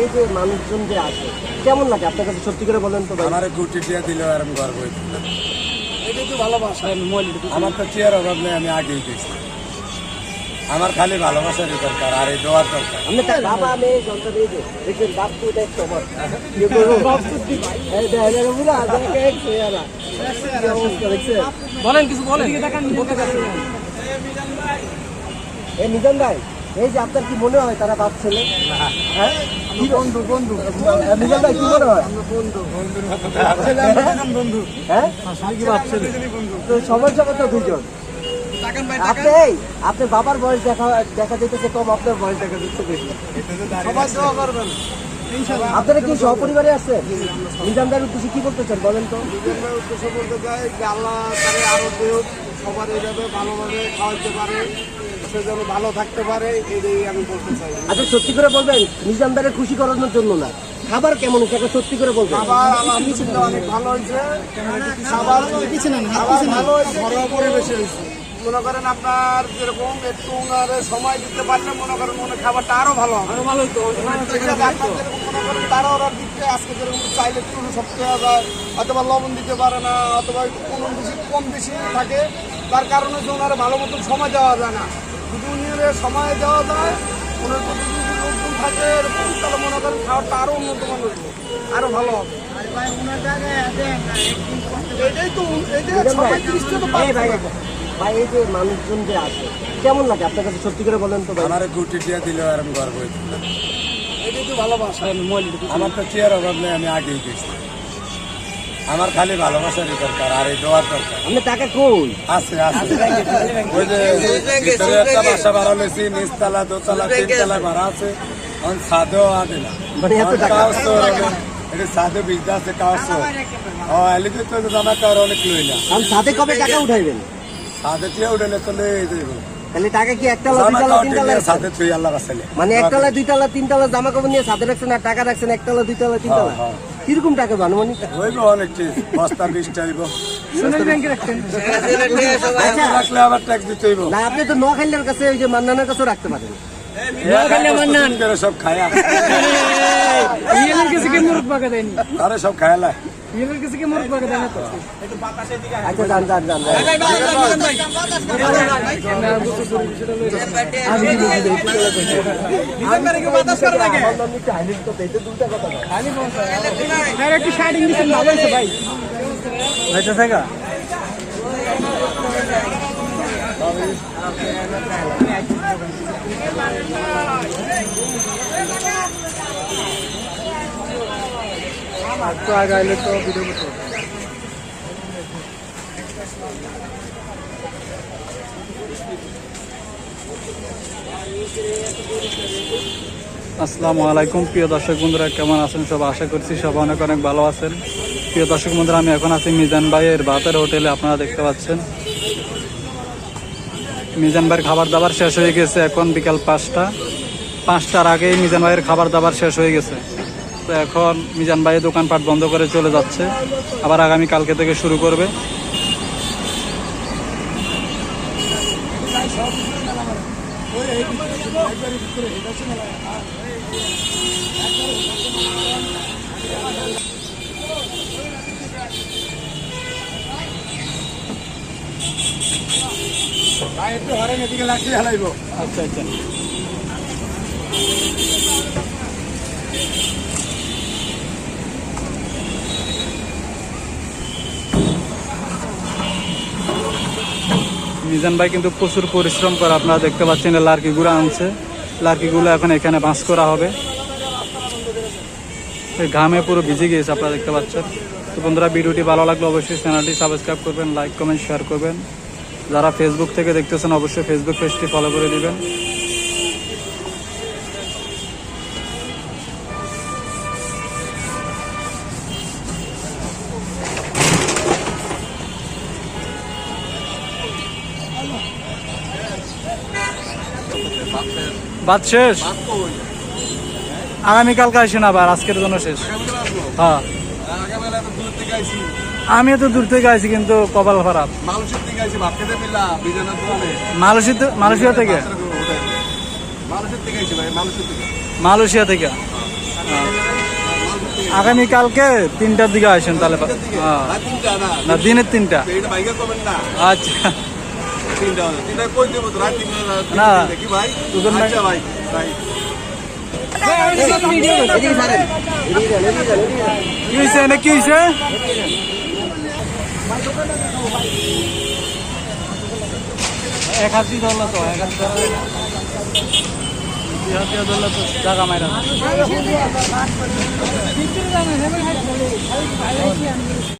এই যে মানুষজন যে আসে কেমন লাগে? আপনার কাছে সত্যি করে বলেন তো ভাই। আমার গুটি টিয়া দিল আর আমি গর্ব হইতো এটা তো ভালোবাসা। আমার তো চেয়ার অভাব নেই আমি আগেই গেছি। আমার খালি ভালোবাসারই দরকার আর এই দোয়ার দরকার। আপনি তার বাবা মেয়ে সন্তান এই যে দেখছেন বাপ তো দেখ তোমার কি করব এই দেখেন পুরো চেহারা। বলেন কিছু বলেন। এই নিজাম ভাই। এই যে আপনার কি মনে হয় তারা বাপ ছেলে? হ্যাঁ? বন্ধু বন্ধু? হয় হ্যাঁ? আপনি আপনার বাবার বয়স দেখা দেখা যেতেছে কম, আপনার বয়স দেখা যাচ্ছে আপনারা কি সহপরিবারে আছেন? নিজাম ভাইয়ের উদ্দেশ্যে কি বলতে চান, বলেন তো। উদ্দেশ্য বলতে চাই আল্লাহ সবার এইভাবে ভালোভাবে খাওয়াইতে পারে। সে যেন ভালো থাকতে পারে এটাই আমি বলতে চাই। আচ্ছা সত্যি করে বলবেন নিজাম ভাইয়ের খুশি করানোর জন্য না। খাবার কেমন হচ্ছে সত্যি করে বলবেন। খাবার আলহামদুলিল্লাহ অনেক ভালো হয়েছে। খাবার খাবার ভালো হয়েছে। পরিবেশে হয়েছে। মনে করেন আপনার যেরকম একটু ওনারে সময় দিতে পারলে মনে করেন মনে খাবারটা আরও ভালো আরও ভালো হতো মনে করেন তারা অর্ডার দিচ্ছে আজকে যেরকম চাইলে একটু সব দেওয়া যায় অথবা লবণ দিতে পারে না অথবা একটু কোনো বেশি কম বেশি থাকে। তার কারণে যে ওনারা ভালো মতন সময় দেওয়া যায় না। যদি উনিরে সময় দেওয়া যায় ওনার প্রতি যদি লোকজন থাকে এরকম তাহলে মনে করেন খাবারটা আরও উন্নত মানের হবে আরও ভালো হবে। এটাই তো এটাই ভাই, সবাই দৃষ্টি তো ভাই, ভাই এই যে মানুষজন যে আসে কেমন লাগে আপনার কাছে? সত্যি করে বলেন তো ভাই। আমার গুটি টিয়া দিল আর আমি গর্ব এটাই তো ভালোবাসা। আমার তো চেয়ার অভাব নেই আমি আগেই গেছি। আমার খালি ভালোবাসারই দরকার আর এই দোয়ার দরকার। আপনি টাকা কই? আছে আছে। ওই যে ভিতরে একটা বাসা ভাড়া লইছি নিচতলা দোতলা তিনতলা ভাড়া আছে। এখন ছাদেও আগে না। মানে এটা আছে ও এলিতে তো জানা কার অনেক লই না। আমি সাথে কবে টাকা উঠাইবেন? ছাদে টিয়া উঠে চলে যাইব তাহলে টাকা কি একতলা দুইতলা তিনতলা আল্লাহ মানে একতলা দুইতলা তিনতলা জামা কাপড় নিয়ে সাথে রাখছেন আর টাকা রাখছেন একতলা দুইতলা তিনতলা? হ্যাঁ, কীরকম টাকা আনুমানিক হইব অনেক ঠিক বস্তা বিশ টাইব আচ্ছা রাখলে আবার ট্যাক্স দিতে হইব না আপনি তো নোয়াখালীর কাছে ওই যে মান্নানের কাছে রাখতে পারেন মান্নান করে সব খায়া ইয়েলের কাছে কে মুরগ পাকা দেয়নি আরে সব খায়ালা ইয়েলের কাছে কে মুরগ পাকা দেয় না তো। আমি কি বুঝি একটু। আমার নিচে দুইটা কথা। স্যার শার্টিং ভালো হয়েছে ভাই আচ্ছা থাকা তো আগে আইলে তো ভিডিও করতে আসসালামু আলাইকুম, প্রিয় দর্শক বন্ধুরা, কেমন আছেন সব? আশা করছি সব অনেক অনেক ভালো আছেন। প্রিয় দর্শক বন্ধুরা, আমি এখন আছি মিজান ভাইয়ের ভাতের হোটেলে, আপনারা দেখতে পাচ্ছেন। মিজান ভাইয়ের খাবার দাবার শেষ হয়ে গেছে এখন বিকাল পাঁচটা। পাঁচটার আগেই মিজান ভাইয়ের খাবার দাবার শেষ হয়ে গেছে। তো এখন মিজান ভাই দোকানপাট বন্ধ করে চলে যাচ্ছে। আবার আগামী কালকে থেকে শুরু করবে। একটু হরেন এদিকে লাগছে হালাইব। আচ্ছা আচ্ছা। মিজান ভাই কিন্তু প্রচুর পরিশ্রম করে, আপনারা দেখতে পাচ্ছেন লার্কি গুঁড়া আনছে। লার্কিগুলো এখন এখানে বাঁশ করা হবে। ঘামে পুরো ভিজে গিয়েছে, আপনারা দেখতে পাচ্ছেন। তো বন্ধুরা, ভিডিওটি ভালো লাগলে অবশ্যই চ্যানেলটি সাবস্ক্রাইব করবেন, লাইক, কমেন্ট, শেয়ার করবেন। যারা ফেসবুক থেকে দেখতেছেন, অবশ্যই ফেসবুক পেজটি ফলো করে দিবেন। বাদ শেষ? আগামীকালকে আসেন আবার আজকের জন্য শেষ। হ্যাঁ। আমি তো দূর থেকে আইছি কিন্তু কপাল খারাপ। মালয়েশিয়া থেকে- মালয়েশিয়া থেকে? মানুষের দিকে আছে ভাই মানুষের দিকে মালয়েশিয়া থেকে? ও, আগামী কালকে তিনটার দিকে আসেন তাহলে। হ্যাঁ। দিনের তিনটা। আচ্ছা। তিনটা তিনটা কই দেবো রাত তিনটা কি ভাই তোদের আচ্ছা ভাই। ভাই কি হয়েছে এনে? কি হয়েছে এক হাত দিয়ে ধরলো তো এক হাত ধরলে তো জায়গা মাইরা।